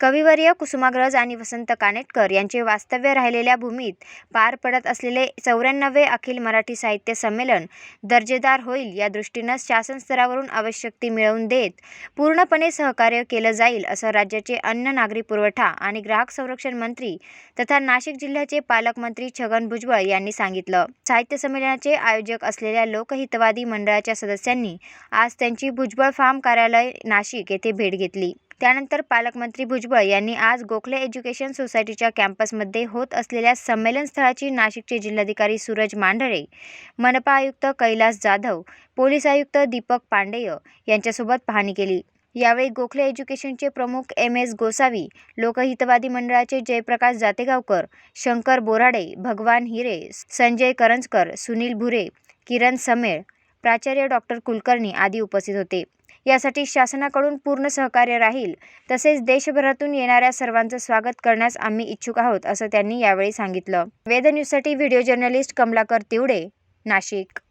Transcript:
कविवर्य कुसुमाग्रज आणि वसंत कानेटकर यांचे वास्तव्य राहिलेल्या भूमीत पार पडत असलेले चौऱ्याण्णवे अखिल मराठी साहित्य संमेलन दर्जेदार होईल या दृष्टीनं शासन स्तरावरून आवश्यक ती मिळवून देत पूर्णपणे सहकार्य केलं जाईल असं राज्याचे अन्न नागरी पुरवठा आणि ग्राहक संरक्षण मंत्री तथा नाशिक जिल्ह्याचे पालकमंत्री छगन भुजबळ यांनी सांगितलं. साहित्य संमेलनाचे आयोजक असलेल्या लोकहितवादी मंडळाच्या सदस्यांनी आज त्यांची भुजबळ फार्म कार्यालय नाशिक येथे भेट घेतली. त्यानंतर पालकमंत्री भुजबळ यांनी आज गोखले एज्युकेशन सोसायटीच्या कॅम्पसमध्ये होत असलेल्या संमेलन स्थळाची नाशिकचे जिल्हाधिकारी सूरज मांढरे मनपा आयुक्त कैलास जाधव पोलीस आयुक्त दीपक पांडेय यांच्यासोबत पाहणी केली. यावेळी गोखले एज्युकेशनचे प्रमुख एम एस गोसावी लोकहितवादी मंडळाचे जयप्रकाश जातेगावकर शंकर बोराडे भगवान हिरे संजय करंजकर सुनील भुरे किरण समेळ प्राचार्य डॉक्टर कुलकर्णी आदी उपस्थित होते. यासाठी शासनाकडून पूर्ण सहकार्य राहील. तसेच देशभरातून येणाऱ्या सर्वांचं स्वागत करण्यास आम्ही इच्छुक आहोत असं त्यांनी यावेळी सांगितलं. वेद न्यूजसाठी व्हिडिओ जर्नलिस्ट कमलाकर तिवडे नाशिक.